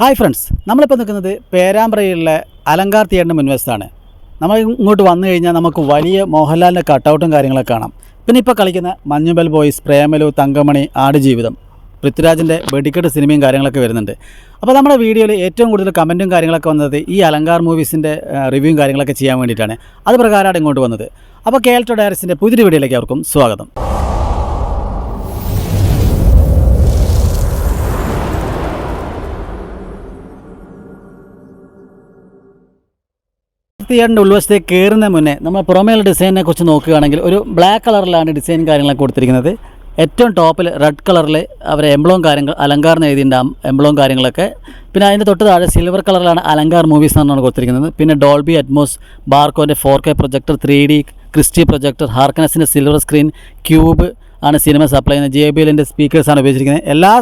Hi friends നമ്മളിപ്പോൾ നിൽക്കുന്നത് പേരാമ്പ്രയിലുള്ള അലങ്കാർ തിയേറ്ററിന്റെ മുൻവശത്താണ് നമ്മൾ ഇങ്ങോട്ട് വന്നു കഴിഞ്ഞാൽ നമുക്ക് വലിയ മോഹൻലാലിന്റെ കട്ടൗട്ടും കാര്യങ്ങളൊക്കെ കാണാം. പിന്നെ ഇപ്പോൾ കളിക്കുന്ന മഞ്ഞുബൽ ബോയ്സ് പ്രേമലു തങ്കമണി ആടുജീവിതം പൃഥ്വിരാജിന്റെ വെടിക്കെട്ട് സിനിമയും കാര്യങ്ങളൊക്കെ വരുന്നുണ്ട്. അപ്പോൾ നമ്മുടെ വീഡിയോയിൽ ഏറ്റവും കൂടുതൽ കമന്റും കാര്യങ്ങളൊക്കെ വന്നത് ഈ അലങ്കാർ മൂവീസിന്റെ റിവ്യൂവും കാര്യങ്ങളൊക്കെ ചെയ്യാൻ വേണ്ടിയിട്ടാണ്. അത് പ്രകാരമാണ് ഇങ്ങോട്ട് വന്നത്. അപ്പോൾ കേൾട്ടോ ഡയറക്സിന്റെ പുതിയൊരു വീഡിയോയിലേക്ക് അവർക്കും സ്വാഗതം. തിയേറ്ററിന്റെ ഉൾവശത്തേക്ക് കയറുന്ന മുന്നേ നമ്മൾ പുറമേയുള്ള ഡിസൈനിനെ കുറിച്ച് നോക്കുകയാണെങ്കിൽ ഒരു ബ്ലാക്ക് കളറിലാണ് ഡിസൈൻ കാര്യങ്ങളൊക്കെ കൊടുത്തിരിക്കുന്നത്. ഏറ്റവും ടോപ്പിൽ റെഡ് കളറിൽ അവർ എംബ്ലോം കാര്യങ്ങൾ അലങ്കാർ എഴുതിയിട്ടുണ്ടാകും എംബ്ലോം കാര്യങ്ങളൊക്കെ. പിന്നെ അതിന്റെ തൊട്ട് താഴെ സിൽവർ കളറിലാണ് അലങ്കാർ മൂവീസ് എന്നാണ് കൊടുത്തിരിക്കുന്നത്. പിന്നെ Dolby Atmos ബാർക്കോന്റെ four K projector three D Christie projector ഹാർക്കനസിന്റെ silver screen cube ആണ് സിനിമ സപ്ലൈ ചെയ്യുന്നത്. ജെ ബി എല്ലിന്റെ സ്പീക്കേഴ്സാണ് ഉപയോഗിച്ചിരിക്കുന്നത്. എല്ലാ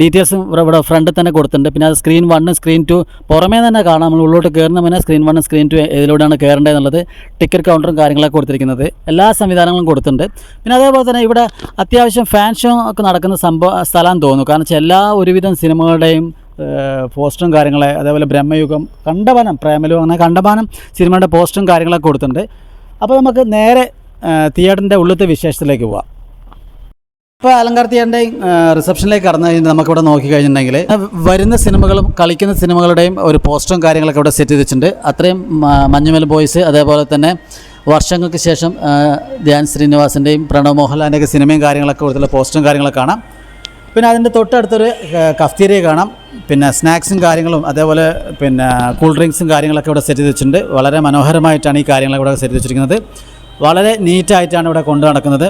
ഡീറ്റെയിൽസും ഇവിടെ ഫ്രണ്ടിൽ തന്നെ കൊടുത്തിട്ടുണ്ട്. പിന്നെ അത് സ്ക്രീൻ വണ്ണ് സ്ക്രീൻ ടു പുറമേ തന്നെ കാണാം. നമ്മൾ ഉള്ളോട്ട് കയറുന്ന സ്ക്രീൻ വണ്ണ് സ്ക്രീൻ ടു ഇതിലൂടെയാണ് കയറേണ്ടത് എന്നുള്ളത് ടിക്കറ്റ് കൗണ്ടറും കാര്യങ്ങളൊക്കെ കൊടുത്തിരിക്കുന്നത്. എല്ലാ സംവിധാനങ്ങളും കൊടുത്തിട്ടുണ്ട്. പിന്നെ അതേപോലെ തന്നെ ഇവിടെ അത്യാവശ്യം ഫാൻ ഷോ ഒക്കെ നടക്കുന്ന സംഭവ സ്ഥലം തോന്നുന്നു. കാരണം വെച്ചാൽ എല്ലാ ഒരുവിധം സിനിമകളുടെയും പോസ്റ്ററും കാര്യങ്ങളെ അതേപോലെ ബ്രഹ്മയുഗം കണ്ടപാനം പ്രേമലു അങ്ങനെ കണ്ടപാനം സിനിമയുടെ പോസ്റ്ററും കാര്യങ്ങളൊക്കെ കൊടുത്തിട്ടുണ്ട്. അപ്പോൾ നമുക്ക് നേരെ തിയേറ്ററിന്റെ ഉള്ളിലത്തെ വിശേഷത്തിലേക്ക് പോവാം. ഇപ്പോൾ അലങ്കാർ റിസപ്ഷനിലേക്ക് കടന്നു കഴിഞ്ഞാൽ നമുക്കിവിടെ നോക്കി കഴിഞ്ഞിട്ടുണ്ടെങ്കിൽ വരുന്ന സിനിമകളും കളിക്കുന്ന സിനിമകളുടെയും ഒരു പോസ്റ്ററും കാര്യങ്ങളൊക്കെ ഇവിടെ സെറ്റ് ചെയ്തിട്ടുണ്ട്. അത്രയും മഞ്ഞുമൽ ബോയ്സ് അതേപോലെ തന്നെ വർഷങ്ങൾക്ക് ശേഷം ധ്യാൻ ശ്രീനിവാസിന്റെയും പ്രണവ് മോഹൻലാലിന്റെയൊക്കെ സിനിമയും കാര്യങ്ങളൊക്കെ കൊടുത്തുള്ള പോസ്റ്ററും കാര്യങ്ങളൊക്കെ കാണാം. പിന്നെ അതിന്റെ തൊട്ടടുത്തൊരു കഫ്തീരിയ കാണാം. പിന്നെ സ്നാക്സും കാര്യങ്ങളും അതേപോലെ പിന്നെ കൂൾ ഡ്രിങ്ക്സും കാര്യങ്ങളൊക്കെ ഇവിടെ സെറ്റ് ചെയ്തിട്ടുണ്ട്. വളരെ മനോഹരമായിട്ടാണ് ഈ കാര്യങ്ങളൊക്കെ ഇവിടെ സെറ്റ് വെച്ചിരിക്കുന്നത് വളരെ നീറ്റായിട്ടാണ് ഇവിടെ കൊണ്ടു നടക്കുന്നത്.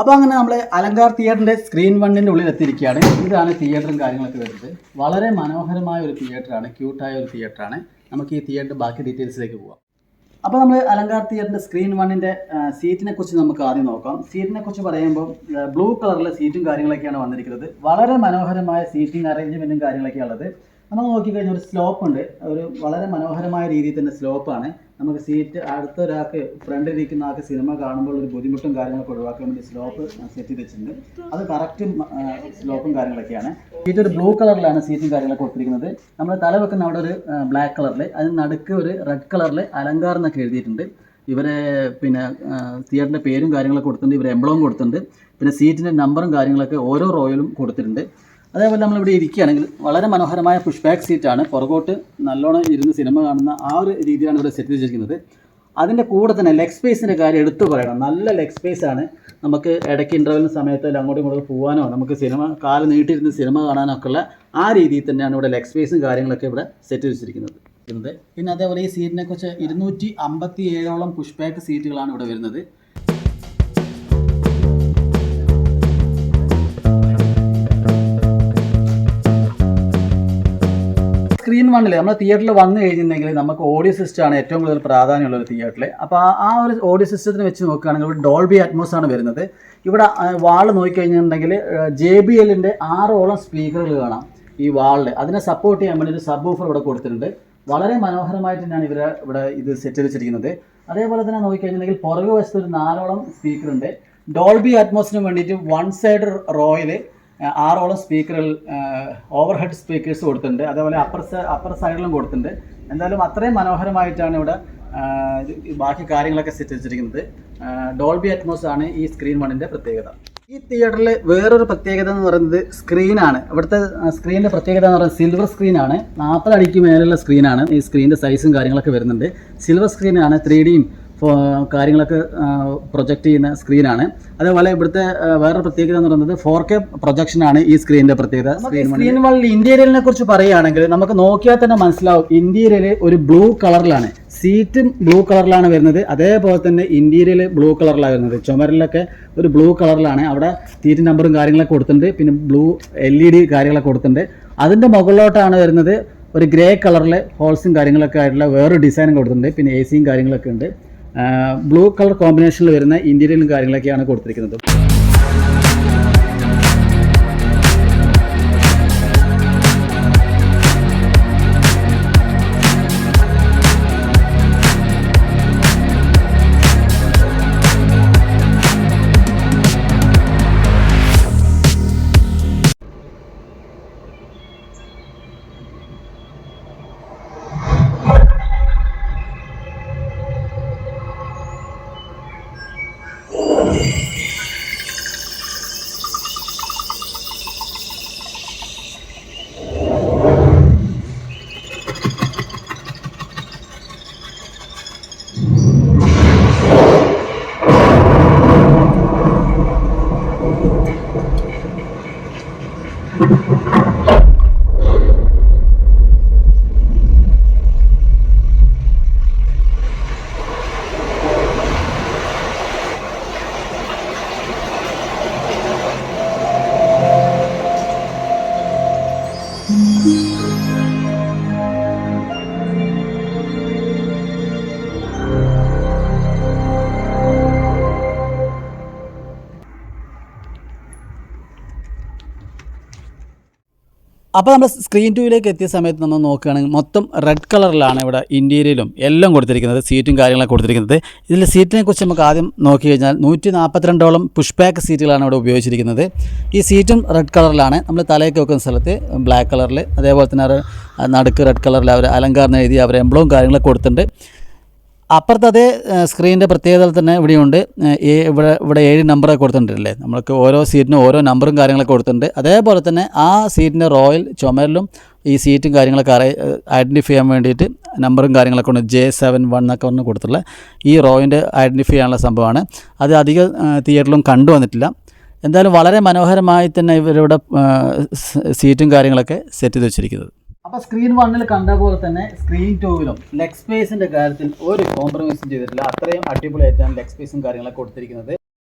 അപ്പോൾ അങ്ങനെ നമ്മൾ അലങ്കാർ തിയേറ്ററിന്റെ സ്ക്രീൻ വണ്ണിന്റെ ഉള്ളിൽ എത്തിയിരിക്കുകയാണ്. ഇതാണ് തിയേറ്ററും കാര്യങ്ങളൊക്കെ വരുന്നത്. വളരെ മനോഹരമായ ഒരു തിയേറ്ററാണ് ക്യൂട്ടായ ഒരു തിയേറ്ററാണ് നമുക്ക് ഈ തിയേറ്റർ ബാക്കി ഡീറ്റെയിൽസിലേക്ക് പോവാം. അപ്പോൾ നമ്മൾ അലങ്കാർ തിയേറ്ററിന്റെ സ്ക്രീൻ വണ്ണിന്റെ സീറ്റിനെ കുറിച്ച് നമുക്ക് ആദ്യം നോക്കാം. സീറ്റിനെ കുറിച്ച് പറയുമ്പോൾ ബ്ലൂ കളറിലെ സീറ്റും കാര്യങ്ങളൊക്കെയാണ് വന്നിരിക്കുന്നത്. വളരെ മനോഹരമായ സീറ്റിംഗ് അറേഞ്ച്മെന്റും കാര്യങ്ങളൊക്കെയാണ് ഉള്ളത് നമ്മൾ നോക്കിക്കഴിഞ്ഞാൽ ഒരു സ്ലോപ്പ് ഉണ്ട്. ഒരു വളരെ മനോഹരമായ രീതിയിൽ തന്നെ സ്ലോപ്പാണ് നമുക്ക് സീറ്റ് അടുത്ത ഒരാൾക്ക് ഫ്രണ്ടിൽ ഇരിക്കുന്ന ആൾക്ക് സിനിമ കാണുമ്പോൾ ഒരു ബുദ്ധിമുട്ടും കാര്യങ്ങളൊക്കെ ഒഴിവാക്കാൻ വേണ്ടി സ്ലോപ്പ് സെറ്റ് ചെയ്ത് വെച്ചിട്ടുണ്ട്. അത് കറക്റ്റ് സ്ലോപ്പും കാര്യങ്ങളൊക്കെയാണ്. സീറ്റ് ഒരു ബ്ലൂ കളറിലാണ് സീറ്റും കാര്യങ്ങളൊക്കെ കൊടുത്തിരിക്കുന്നത്. നമ്മൾ തല വെക്കുന്ന അവിടെ ഒരു ബ്ലാക്ക് കളറിൽ അതിന് നടുക്ക് ഒരു റെഡ് കളറിൽ അലങ്കാർ എന്നൊക്കെ എഴുതിയിട്ടുണ്ട്. ഇവരെ പിന്നെ തിയേറ്ററിന്റെ പേരും കാര്യങ്ങളൊക്കെ കൊടുത്തിട്ടുണ്ട്. ഇവരെ എംബ്ലവും കൊടുത്തിട്ടുണ്ട്. പിന്നെ സീറ്റിന്റെ നമ്പറും കാര്യങ്ങളൊക്കെ ഓരോ റോയിലും കൊടുത്തിട്ടുണ്ട്. അതേപോലെ നമ്മളിവിടെ ഇരിക്കുകയാണെങ്കിൽ വളരെ മനോഹരമായ പുഷ് ബാക്ക് സീറ്റാണ് പുറകോട്ട് നല്ലോണം ഇരുന്ന് സിനിമ കാണുന്ന ആ ഒരു രീതിയിലാണ് ഇവിടെ സെറ്റ് ചെയ്തിരിക്കുന്നത്. അതിന്റെ കൂടെ തന്നെ ലെഗ് സ്പേസിന്റെ കാര്യം എടുത്തു പറയണം. നല്ല ലെഗ് സ്പേസ് ആണ്. നമുക്ക് ഇടയ്ക്ക് ഇന്റർവെല്ലിന് സമയത്ത് അങ്ങോട്ടും ഇങ്ങോട്ടും പോകാനോ നമുക്ക് സിനിമ കാൽ നീട്ടിയിരുന്ന് സിനിമ കാണാനോ ഒക്കെ ഉള്ള ആ രീതിയിൽ തന്നെയാണ് ഇവിടെ ലെഗ് സ്പേസും കാര്യങ്ങളൊക്കെ ഇവിടെ സെറ്റ് വെച്ചിരിക്കുന്നത്. പിന്നെ അതേപോലെ ഈ സീറ്റിനെ കുറിച്ച് ഇരുന്നൂറ്റി അമ്പത്തി ഏഴോളം പുഷ് ബാക്ക് സീറ്റുകളാണ് ഇവിടെ വരുന്നത്. സ്ക്രീൻ വണ്ണിൽ നമ്മൾ തിയേറ്ററിൽ വന്നു കഴിഞ്ഞിട്ടുണ്ടെങ്കിൽ നമുക്ക് ഓഡിയോ സിസ്റ്റമാണ് ഏറ്റവും കൂടുതൽ പ്രാധാന്യമുള്ള ഒരു തിയേറ്ററിൽ അപ്പോൾ ആ- ഒരു ഓഡിയോ സിസ്റ്റത്തിന് വെച്ച് നോക്കുകയാണെങ്കിൽ ഇവിടെ ഡോൾബി അറ്റ്മോസ് ആണ് വരുന്നത്. ഇവിടെ വാൾ നോക്കിക്കഴിഞ്ഞിട്ടുണ്ടെങ്കിൽ ജെ ബി എല്ലിന്റെ ആറോളം സ്പീക്കറുകൾ കാണാം ഈ വാളിൽ അതിനെ സപ്പോർട്ട് ചെയ്യാൻ വേണ്ടി ഒരു സബ് ഓഫർ ഇവിടെ കൊടുത്തിട്ടുണ്ട്. വളരെ മനോഹരമായിട്ട് തന്നെയാണ് ഇവർ ഇവിടെ ഇത് സെറ്റ് ചെയ്ത് വെച്ചിരിക്കുന്നത്. അതേപോലെ തന്നെ നോക്കിക്കഴിഞ്ഞിട്ടുണ്ടെങ്കിൽ പുറകു വശത്ത് ഒരു നാലോളം സ്പീക്കർ ഉണ്ട്. ഡോൾബി അറ്റ്മോസിന് വേണ്ടിയിട്ട് വൺ സൈഡ് റോയിൽ ആറോളം സ്പീക്കറുകൾ ഓവർ ഹെഡ് സ്പീക്കേഴ്സ് കൊടുത്തിട്ടുണ്ട്. അതേപോലെ അപ്പർ അപ്പർ സൈഡിലും കൊടുത്തിട്ടുണ്ട്. എന്തായാലും അത്രയും മനോഹരമായിട്ടാണ് ഇവിടെ ബാക്കി കാര്യങ്ങളൊക്കെ സെറ്റ് വെച്ചിരിക്കുന്നത് ഡോൾബി അറ്റ്മോസ് ആണ് ഈ സ്ക്രീൻ വണ്ണിന്റെ പ്രത്യേകത. ഈ തിയേറ്ററിൽ വേറൊരു പ്രത്യേകത എന്ന് പറയുന്നത് സ്ക്രീനാണ് ഇവിടുത്തെ സ്ക്രീനിന്റെ പ്രത്യേകത എന്ന് പറയുന്നത് സിൽവർ സ്ക്രീനാണ് നാൽപ്പത് അടിക്ക് മേലുള്ള സ്ക്രീനാണ് ഈ സ്ക്രീനിന്റെ സൈസും കാര്യങ്ങളൊക്കെ വരുന്നുണ്ട്. സിൽവർ സ്ക്രീനാണ് ത്രീ ഡിയും കാര്യങ്ങളൊക്കെ പ്രൊജക്റ്റ് ചെയ്യുന്ന സ്ക്രീനാണ്. അതേപോലെ ഇവിടുത്തെ വേറെ പ്രത്യേകത എന്ന് പറയുന്നത് ഫോർ കെ പ്രൊജക്ഷനാണ് ഈ സ്ക്രീനിന്റെ പ്രത്യേകത. സ്ക്രീൻ വള്ളിൽ ഇന്റീരിയലിനെ കുറിച്ച് പറയുകയാണെങ്കിൽ നമുക്ക് നോക്കിയാൽ തന്നെ മനസ്സിലാവും ഇന്റീരിയൽ ഒരു ബ്ലൂ കളറിലാണ് സീറ്റും ബ്ലൂ കളറിലാണ് വരുന്നത്. അതേപോലെ തന്നെ ഇന്റീരിയൽ ബ്ലൂ കളറിലാണ് വരുന്നത്. ചുമരിലൊക്കെ ഒരു ബ്ലൂ കളറിലാണ് അവിടെ സീറ്റ് നമ്പറും കാര്യങ്ങളൊക്കെ കൊടുത്തിട്ടുണ്ട്. പിന്നെ ബ്ലൂ എൽ ഇ ഡി കാര്യങ്ങളൊക്കെ കൊടുത്തിട്ടുണ്ട്. അതിന്റെ മുകളിലോട്ടാണ് വരുന്നത് ഒരു ഗ്രേ കളറിലെ ഹോൾസും കാര്യങ്ങളൊക്കെ ആയിട്ടുള്ള വേറൊരു ഡിസൈനും കൊടുത്തിട്ടുണ്ട്. പിന്നെ എ സിയും കാര്യങ്ങളൊക്കെ ഉണ്ട്. ബ്ലൂ കളർ കോമ്പിനേഷനിൽ വരുന്ന ഇന്റീരിയലും കാര്യങ്ങളൊക്കെയാണ് കൊടുത്തിരിക്കുന്നത്. അപ്പോൾ നമ്മൾ സ്ക്രീൻ ടൂവിലേക്ക് എത്തിയ സമയത്ത് നമ്മൾ നോക്കുകയാണെങ്കിൽ മൊത്തം റെഡ് കളറിലാണ് ഇവിടെ ഇന്റീരിയലും എല്ലാം കൊടുത്തിരിക്കുന്നത് സീറ്റും കാര്യങ്ങളൊക്കെ കൊടുത്തിരിക്കുന്നത്. ഇതിൽ സീറ്റിനെ കുറിച്ച് നമുക്ക് ആദ്യം നോക്കി കഴിഞ്ഞാൽ നൂറ്റി നാൽപ്പത്തിരണ്ടോളം പുഷ് ബാക്ക് സീറ്റുകളാണ് ഇവിടെ ഉപയോഗിച്ചിരിക്കുന്നത്. ഈ സീറ്റും റെഡ് കളറിലാണ് നമ്മൾ തലയൊക്കെ വെക്കുന്ന സ്ഥലത്ത് ബ്ലാക്ക് കളറിൽ അതേപോലെ തന്നെ നടുക്ക് റെഡ് കളറിൽ അവർ അലങ്കാരം എഴുതി അവർ എംബ്ലവും കാര്യങ്ങളൊക്കെ കൊടുത്തിട്ടുണ്ട്. അപ്പുറത്ത് അതേ സ്ക്രീനിന്റെ പ്രത്യേകത തന്നെ ഇവിടെയുണ്ട്. ഈ ഇവിടെ ഇവിടെ ഏഴ് നമ്പറൊക്കെ കൊടുത്തിട്ടുണ്ടല്ലേ? നമ്മൾക്ക് ഓരോ സീറ്റിനും ഓരോ നമ്പറും കാര്യങ്ങളൊക്കെ കൊടുത്തിട്ടുണ്ട്. അതേപോലെ തന്നെ ആ സീറ്റിന്റെ റോയൽ ചുമരിലും ഈ സീറ്റും കാര്യങ്ങളൊക്കെ അറിയ ഐഡന്റിഫൈ ചെയ്യാൻ വേണ്ടിയിട്ട് നമ്പറും കാര്യങ്ങളൊക്കെ ഉണ്ട്. ജെ സെവൻ വൺ എന്നൊക്കെ പറഞ്ഞ് കൊടുത്തിട്ടുള്ള ഈ റോയിന്റെ ഐഡന്റിഫൈ ചെയ്യാനുള്ള സംഭവമാണ്. അത് അധികം തിയേറ്ററിലും കണ്ടു വന്നിട്ടില്ല. എന്തായാലും വളരെ മനോഹരമായി തന്നെ ഇവരുടെ സീറ്റും കാര്യങ്ങളൊക്കെ സെറ്റ് ചെയ്ത് വെച്ചിരിക്കുന്നത്. അപ്പോൾ സ്ക്രീൻ വണ്ണിൽ കണ്ട പോലെ തന്നെ സ്ക്രീൻ ടൂവിലും ലെഗ് സ്പേസിന്റെ കാര്യത്തിൽ ഒരു കോംപ്രമൈസും ചെയ്തിട്ടില്ല. അത്രയും അടിപൊളിയായിട്ടാണ് ലെഗ് സ്പേസും കാര്യങ്ങളൊക്കെ കൊടുത്തിരിക്കുന്നത്.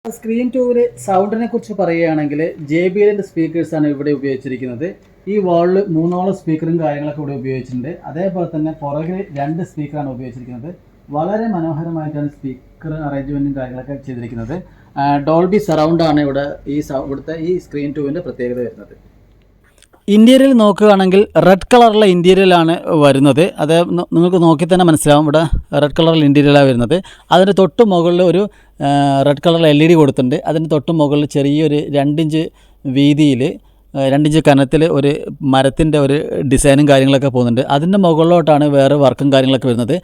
സ്ക്രീൻ ടൂവിൽ സൗണ്ടിനെ കുറിച്ച് പറയുകയാണെങ്കിൽ ജെ ബി എല്ലിന്റെ സ്പീക്കേഴ്സാണ് ഇവിടെ ഉപയോഗിച്ചിരിക്കുന്നത്. ഈ വാളിൽ മൂന്നോളം സ്പീക്കറും കാര്യങ്ങളൊക്കെ ഇവിടെ ഉപയോഗിച്ചിട്ടുണ്ട്. അതേപോലെ തന്നെ പുറകിൽ രണ്ട് സ്പീക്കറാണ് ഉപയോഗിച്ചിരിക്കുന്നത്. വളരെ മനോഹരമായിട്ടാണ് സ്പീക്കർ അറേഞ്ച്മെന്റും കാര്യങ്ങളൊക്കെ ചെയ്തിരിക്കുന്നത്. ഡോൾബി സറൗണ്ട് ആണ് ഇവിടെ ഈ ഇവിടുത്തെ ഈ സ്ക്രീൻ ടൂവിന്റെ പ്രത്യേകത വരുന്നത്. ഇന്റീരിയൽ നോക്കുകയാണെങ്കിൽ റെഡ് കളറിലെ ഇന്റീരിയലാണ് വരുന്നത്. അത് നിങ്ങൾക്ക് നോക്കി തന്നെ മനസ്സിലാവും. ഇവിടെ റെഡ് കളറിൽ ഇന്റീരിയലാണ് വരുന്നത്. അതിന്റെ തൊട്ട് മുകളിൽ ഒരു റെഡ് കളറിൽ എൽ ഇ ഡി കൊടുത്തിട്ടുണ്ട്. അതിന്റെ തൊട്ട് മുകളിൽ ചെറിയൊരു രണ്ടിഞ്ച് വീതിയിൽ രണ്ടിഞ്ച് കനത്തിൽ ഒരു മരത്തിന്റെ ഒരു ഡിസൈനും കാര്യങ്ങളൊക്കെ പോകുന്നുണ്ട്. അതിന്റെ മുകളിലോട്ടാണ് വേറെ വർക്കും കാര്യങ്ങളൊക്കെ വരുന്നത്.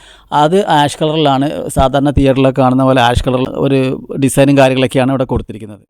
അത് ആഷ് കളറിലാണ് സാധാരണ തിയേറ്ററിലൊക്കെ കാണുന്ന പോലെ ആഷ് കളറിൽ ഒരു ഡിസൈനും കാര്യങ്ങളൊക്കെയാണ് ഇവിടെ കൊടുത്തിരിക്കുന്നത്.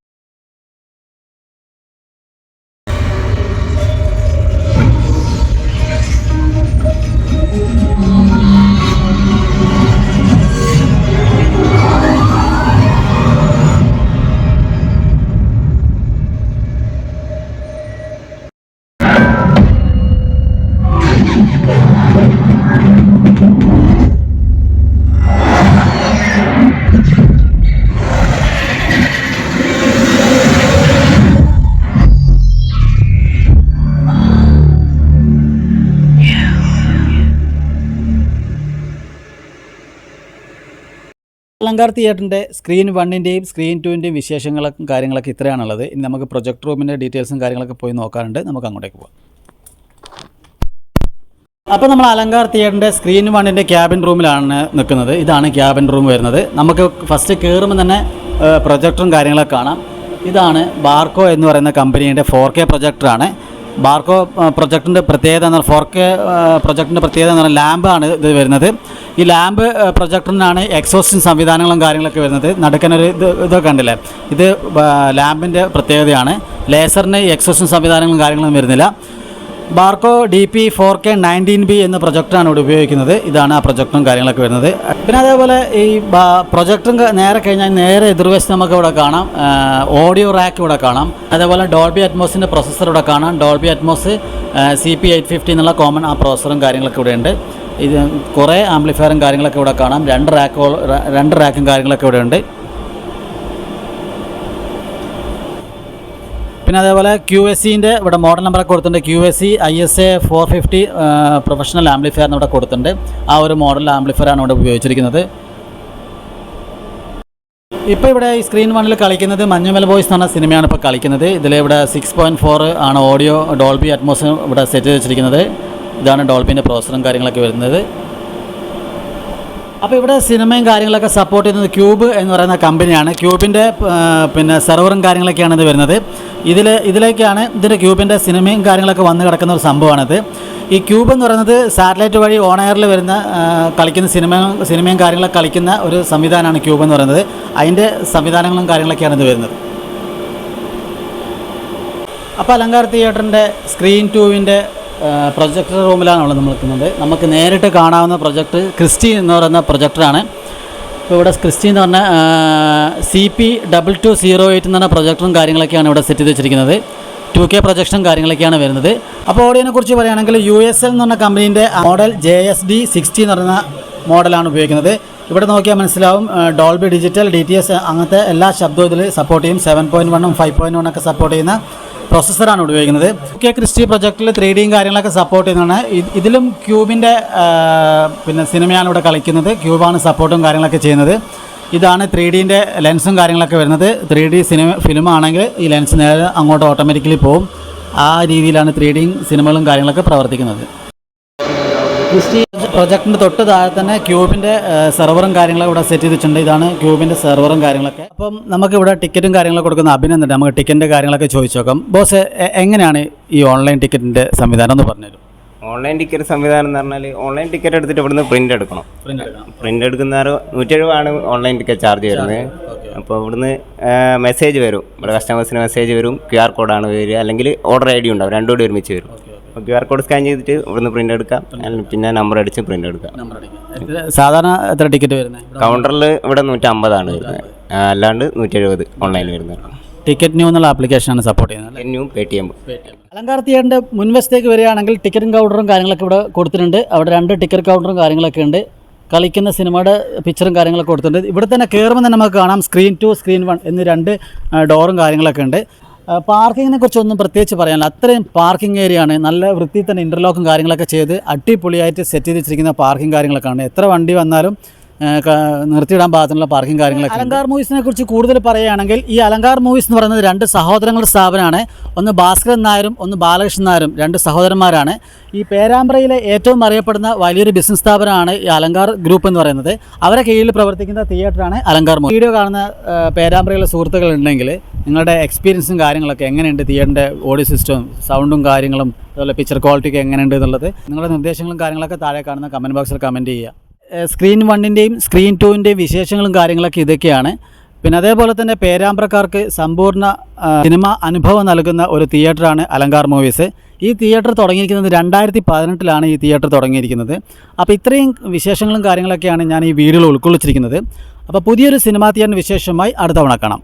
അലങ്കാർ തിയേറ്ററിന്റെ സ്ക്രീൻ വണ്ണിന്റെയും സ്ക്രീൻ ടുവിന്റെയും വിശേഷങ്ങളും കാര്യങ്ങളൊക്കെ ഇത്രയാണുള്ളത്. ഇനി നമുക്ക് പ്രൊജക്ട് റൂമിന്റെ ഡീറ്റെയിൽസും കാര്യങ്ങളൊക്കെ പോയി നോക്കാറുണ്ട്. നമുക്ക് അങ്ങോട്ടേക്ക് പോകാം അപ്പോൾ നമ്മൾ അലങ്കാർ തിയേറ്ററിന്റെ സ്ക്രീൻ വണ്ണിന്റെ ക്യാബിൻ റൂമിലാണ് നിൽക്കുന്നത്. ഇതാണ് ക്യാബിൻ റൂം വരുന്നത്. നമുക്ക് ഫസ്റ്റ് കയറുമ്പോൾ തന്നെ പ്രൊജക്ടറും കാര്യങ്ങളൊക്കെ കാണാം. ഇതാണ് ബാർക്കോ എന്ന് പറയുന്ന കമ്പനിയുടെ ഫോർ കെ പ്രൊജക്ടറാണ്. ബാർക്കോ പ്രൊജക്ടിന്റെ പ്രത്യേകത എന്ന് പറഞ്ഞാൽ ഫോർ കെ പ്രൊജക്ടിന്റെ പ്രത്യേകത എന്ന് പറഞ്ഞാൽ ലാമ്പാണ് ഇത് വരുന്നത്. ഈ ലാമ്പ് പ്രൊജക്ടറിനാണ് എക്സോസ്റ്റിൻ സംവിധാനങ്ങളും കാര്യങ്ങളൊക്കെ വരുന്നത്. നടുക്കനൊരു ഇത് ഇതൊക്കെ കണ്ടില്ലേ? ഇത് ലാമ്പിന്റെ പ്രത്യേകതയാണ്. ലേസറിന് എക്സോസ്റ്റിൻ സംവിധാനങ്ങളും കാര്യങ്ങളും വരുന്നില്ല. Barco D P four K nineteen B എന്ന പ്രൊജക്ടറാണ് ഇവിടെ ഉപയോഗിക്കുന്നത്. ഇതാണ് ആ പ്രൊജക്ടറും കാര്യങ്ങളൊക്കെ വരുന്നത്. പിന്നെ അതേപോലെ ഈ പ്രൊജക്ടറും നേരെ കഴിഞ്ഞാൽ നേരെ എതിർവശത്ത് നമുക്ക് ഇവിടെ കാണാം. ഓഡിയോ റാക്ക് ഇവിടെ കാണാം. അതേപോലെ ഡോൾബി അറ്റ്മോസിന്റെ പ്രൊസസ്സർ ഇവിടെ കാണാം. Dolby Atmos C P eight fifty എന്നുള്ള കോമൺ ആ പ്രോസസ്സറും കാര്യങ്ങളൊക്കെ ഇവിടെ ഉണ്ട്. ഇത് കുറേ ആംപ്ലിഫയറും കാര്യങ്ങളൊക്കെ ഇവിടെ കാണാം. രണ്ട് റാക്കോ രണ്ട് റാക്കും കാര്യങ്ങളൊക്കെ ഇവിടെ ഉണ്ട്. പിന്നെ അതേപോലെ ക്യു എസ് സിന്റെ ഇവിടെ മോഡൽ നമ്പറൊക്കെ കൊടുത്തിട്ടുണ്ട്. Q S C I S A four fifty professional ആംപ്ലിഫയറിന് ഇവിടെ കൊടുത്തിട്ടുണ്ട്. ആ ഒരു മോഡൽ ആംപ്ലിഫയറാണ് ഇവിടെ ഉപയോഗിച്ചിരിക്കുന്നത്. ഇപ്പോൾ ഇവിടെ ഈ സ്ക്രീൻ വണ്ണിൽ കളിക്കുന്നത് മഞ്ഞുമൽ ബോയ്സ് എന്ന് പറഞ്ഞ സിനിമയാണ് ഇപ്പോൾ കളിക്കുന്നത്. ഇതിൽ ഇവിടെ സിക്സ് പോയിന്റ് ഫോർ ആണ് ഓഡിയോ ഡോൾബി അറ്റ്മോസ് ഇവിടെ സെറ്റ് ചെയ്ത് വെച്ചിരിക്കുന്നത്. ഇതാണ് ഡോൾബിന്റെ പ്രോസറും കാര്യങ്ങളൊക്കെ വരുന്നത്. അപ്പോൾ ഇവിടെ സിനിമയും കാര്യങ്ങളൊക്കെ സപ്പോർട്ട് ചെയ്യുന്നത് ക്യൂബ് എന്ന് പറയുന്ന കമ്പനിയാണ്. ക്യൂബിന്റെ പിന്നെ സെർവറും കാര്യങ്ങളൊക്കെയാണ് ഇത് വരുന്നത്. ഇതിൽ ഇതിലേക്കാണ് ഇതിന്റെ ക്യൂബിന്റെ സിനിമയും കാര്യങ്ങളൊക്കെ വന്നു കിടക്കുന്ന ഒരു സംഭവമാണിത്. ഈ ക്യൂബ് എന്ന് പറയുന്നത് സാറ്റലൈറ്റ് വഴി ഓൺ എയറിൽ വരുന്ന കളിക്കുന്ന സിനിമ സിനിമയും കാര്യങ്ങളൊക്കെ കളിക്കുന്ന ഒരു സംവിധാനമാണ് ക്യൂബ് എന്ന് പറയുന്നത്. അതിന്റെ സംവിധാനങ്ങളും കാര്യങ്ങളൊക്കെയാണ് ഇത് വരുന്നത്. അപ്പോൾ അലങ്കാർ തിയേറ്ററിന്റെ സ്ക്രീൻ ടൂവിന്റെ പ്രൊജക്ടർ റൂമിലാണ് നമ്മൾ നിൽക്കുന്നത്. നമുക്ക് നേരിട്ട് കാണാവുന്ന പ്രൊജക്ടർ ക്രിസ്റ്റി എന്ന് പറയുന്ന പ്രൊജക്ടറാണ്. ഇപ്പോൾ ഇവിടെ ക്രിസ്റ്റി എന്ന് പറഞ്ഞ C P double two zero eight എന്ന് പറഞ്ഞ പ്രൊജക്ടറും കാര്യങ്ങളൊക്കെയാണ് ഇവിടെ സെറ്റ് ചെയ്ത് വെച്ചിരിക്കുന്നത്. ടു കെ പ്രൊജക്ഷനും കാര്യങ്ങളൊക്കെയാണ് വരുന്നത്. അപ്പോൾ ഓഡിയോനെ കുറിച്ച് പറയുകയാണെങ്കിൽ യു എസ് എൽ എന്ന് പറഞ്ഞ കമ്പനീന്റെ model J S D sixty എന്ന് പറയുന്ന മോഡലാണ് ഉപയോഗിക്കുന്നത്. ഇവിടെ നോക്കിയാൽ മനസ്സിലാവും Dolby digital D T S അങ്ങനത്തെ എല്ലാ ശബ്ദവും ഇതിൽ സപ്പോർട്ട് ചെയ്യും. സെവൻ പോയിന്റ് വണ്ണും ഫൈവ് പോയിന്റ് വണ്ണൊക്കെ സപ്പോർട്ട് ചെയ്യുന്ന പ്രോസസ്സറാണ് ഉപയോഗിക്കുന്നത്. കെ ക്രിസ്റ്റി പ്രൊജക്റ്റിൽ ത്രീ ഡിയും കാര്യങ്ങളൊക്കെ സപ്പോർട്ട് ചെയ്യുന്നതാണ്. ഇതിലും ക്യൂബിന്റെ പിന്നെ സിനിമയാണ് ഇവിടെ കളിക്കുന്നത്. ക്യൂബാണ് സപ്പോർട്ടും കാര്യങ്ങളൊക്കെ ചെയ്യുന്നത്. ഇതാണ് ത്രീ ഡീന്റെ ലെൻസും കാര്യങ്ങളൊക്കെ വരുന്നത്. ത്രീ ഡി സിനിമ ഫിലിമാണെങ്കിൽ ഈ ലെൻസ് നേരെ അങ്ങോട്ട് ഓട്ടോമാറ്റിക്കലി പോകും ആ രീതിയിലാണ് ത്രീ ഡിയും സിനിമകളും കാര്യങ്ങളൊക്കെ പ്രവർത്തിക്കുന്നത്. ക്രിസ്റ്റി പ്രൊജക്ടിന്റെ തൊട്ട് താഴെ തന്നെ ക്യൂബിന്റെ സെർവറും കാര്യങ്ങളൊക്കെ ഇവിടെ സെറ്റ് ചെയ്തിട്ടുണ്ട്. ഇതാണ് ക്യൂബിന്റെ സെർവറും കാര്യങ്ങളൊക്കെ. അപ്പം നമുക്ക് ഇവിടെ ടിക്കറ്റും കാര്യങ്ങളൊക്കെ കൊടുക്കുന്ന അഭിനന്ദനം നമുക്ക് ടിക്കറ്റിന്റെ കാര്യങ്ങളൊക്കെ ചോദിച്ചു നോക്കാം. ബോസ് എങ്ങനെയാണ് ഈ ഓൺലൈൻ ടിക്കറ്റിന്റെ സംവിധാനം എന്ന് പറഞ്ഞുതരും ഓൺലൈൻ ടിക്കറ്റ് സംവിധാനം എന്ന് പറഞ്ഞാൽ ഓൺലൈൻ ടിക്കറ്റ് എടുത്തിട്ട് ഇവിടുന്ന് പ്രിന്റ് എടുക്കണം. പ്രിന്റ് എടുക്കുന്ന നൂറ്റി എഴുപതാണ് ഓൺലൈൻ ടിക്കറ്റ് ചാർജ് ചെയ്യുന്നത് അപ്പോൾ ഇവിടുന്ന് മെസ്സേജ് വരും. ഇവിടെ കസ്റ്റമേഴ്സിന് മെസ്സേജ് വരും. ക്യു ആർ കോഡാണ് വരിക. അല്ലെങ്കിൽ ഓർഡർ ഐ ഡി ഉണ്ടാവും. രണ്ടുകൂടി ഒരുമിച്ച് വരും. അപ്പോൾ ക്യു ആർ കോഡ് സ്കാൻ ചെയ്തിട്ട് ഇവിടുന്ന് പ്രിന്റ് എടുക്കാം. പിന്നെ നമ്പർ അടിച്ച് പ്രിന്റ് എടുക്കാം. സാധാരണ എത്ര ടിക്കറ്റ് വരുന്നത്? കൗണ്ടറിൽ ഇവിടെ നൂറ്റമ്പതാണ് വരുന്നത്. അല്ലാണ്ട് നൂറ്റി എഴുപത് ഓൺലൈനിൽ വരുന്നത്. ടിക്കറ്റ് ന്യൂ എന്നുള്ള ആപ്ലിക്കേഷനാണ് സപ്പോർട്ട് ചെയ്യുന്നത് അല്ലേ? എന്നും പേ ടി എം അലങ്കാർ തിയേറ്ററിന്റെ മുൻവശത്തേക്ക് വരികയാണെങ്കിൽ ടിക്കറ്റും കൗണ്ടറും കാര്യങ്ങളൊക്കെ ഇവിടെ കൊടുത്തിട്ടുണ്ട്. അവിടെ രണ്ട് ടിക്കറ്റ് കൗണ്ടറും കാര്യങ്ങളൊക്കെ ഉണ്ട്. കളിക്കുന്ന സിനിമയുടെ പിക്ചറും കാര്യങ്ങളൊക്കെ കൊടുത്തിട്ടുണ്ട്. ഇവിടെ തന്നെ കയറുമ്പോൾ തന്നെ നമുക്ക് കാണാം. സ്ക്രീൻ ടു സ്ക്രീൻ വൺ എന്നീ രണ്ട് ഡോറും കാര്യങ്ങളൊക്കെ ഉണ്ട്. പാർക്കിങ്ങിനെ കുറിച്ചൊന്നും പ്രത്യേകിച്ച് പറയാനില്ല. അത്രയും പാർക്കിംഗ് ഏരിയ ആണ് നല്ല വൃത്തിയിൽ തന്നെ ഇന്റർലോക്കും കാര്യങ്ങളൊക്കെ ചെയ്ത് അടിപൊളിയായിട്ട് സെറ്റ് ചെയ്ത് വെച്ചിരിക്കുന്ന പാർക്കിംഗ് കാര്യങ്ങളൊക്കെ ആണ് എത്ര വണ്ടി വന്നാലും നിർത്തിയിടാൻ പാകത്തിനുള്ള പാർക്കിംഗ് കാര്യങ്ങളൊക്കെ അലങ്കാർ മൂവീസിനെ കുറിച്ച് കൂടുതൽ പറയുകയാണെങ്കിൽ ഈ അലങ്കാർ മൂവീസ് എന്ന് പറയുന്നത് രണ്ട് സഹോദരങ്ങളുടെ സ്ഥാപനമാണ്. ഒന്ന് ഭാസ്കരൻ നായരും ഒന്ന് ബാലകൃഷ്ണൻ നായരും രണ്ട് സഹോദരന്മാരാണ്. ഈ പേരാമ്പ്രയിലെ ഏറ്റവും അറിയപ്പെടുന്ന വലിയൊരു ബിസിനസ് സ്ഥാപനമാണ് ഈ അലങ്കാർ ഗ്രൂപ്പ് എന്ന് പറയുന്നത്. അവരെ കീഴിൽ പ്രവർത്തിക്കുന്ന തിയേറ്ററാണ് അലങ്കാർ മൂവി വീഡിയോ കാണുന്ന പേരാമ്പ്രയിലെ സുഹൃത്തുക്കൾ ഉണ്ടെങ്കിൽ നിങ്ങളുടെ എക്സ്പീരിയൻസും കാര്യങ്ങളൊക്കെ എങ്ങനെയുണ്ട് തിയേറ്ററിന്റെ ഓഡിയോ സിസ്റ്റവും സൗണ്ടും കാര്യങ്ങളും അതുപോലെ പിക്ചർ ക്വാളിറ്റിയൊക്കെ എങ്ങനെയുണ്ട് എന്നുള്ളത് നിങ്ങളുടെ നിർദ്ദേശങ്ങളും കാര്യങ്ങളൊക്കെ താഴെ കാണുന്ന കമന്റ് ബോക്സിൽ കമന്റ് ചെയ്യുക. സ്ക്രീൻ വണ്ണിന്റെയും സ്ക്രീൻ ടുവിന്റെയും വിശേഷങ്ങളും കാര്യങ്ങളൊക്കെ ഇതൊക്കെയാണ്. പിന്നെ അതേപോലെ തന്നെ പേരാമ്പ്രക്കാർക്ക് സമ്പൂർണ സിനിമ അനുഭവം നൽകുന്ന ഒരു തിയേറ്ററാണ് അലങ്കാർ മൂവീസ്. ഈ തിയേറ്റർ തുടങ്ങിയിരിക്കുന്നത് രണ്ടായിരത്തി പതിനെട്ടിലാണ് ഈ തിയേറ്റർ തുടങ്ങിയിരിക്കുന്നത്. അപ്പോൾ ഇത്രയും വിശേഷങ്ങളും കാര്യങ്ങളൊക്കെയാണ് ഞാൻ ഈ വീഡിയോയിൽ ഉൾക്കൊള്ളിച്ചിരിക്കുന്നത്. അപ്പോൾ പുതിയൊരു സിനിമാ തിയേറ്ററിന് വിശേഷമായി അടുത്തവണ കാണാം.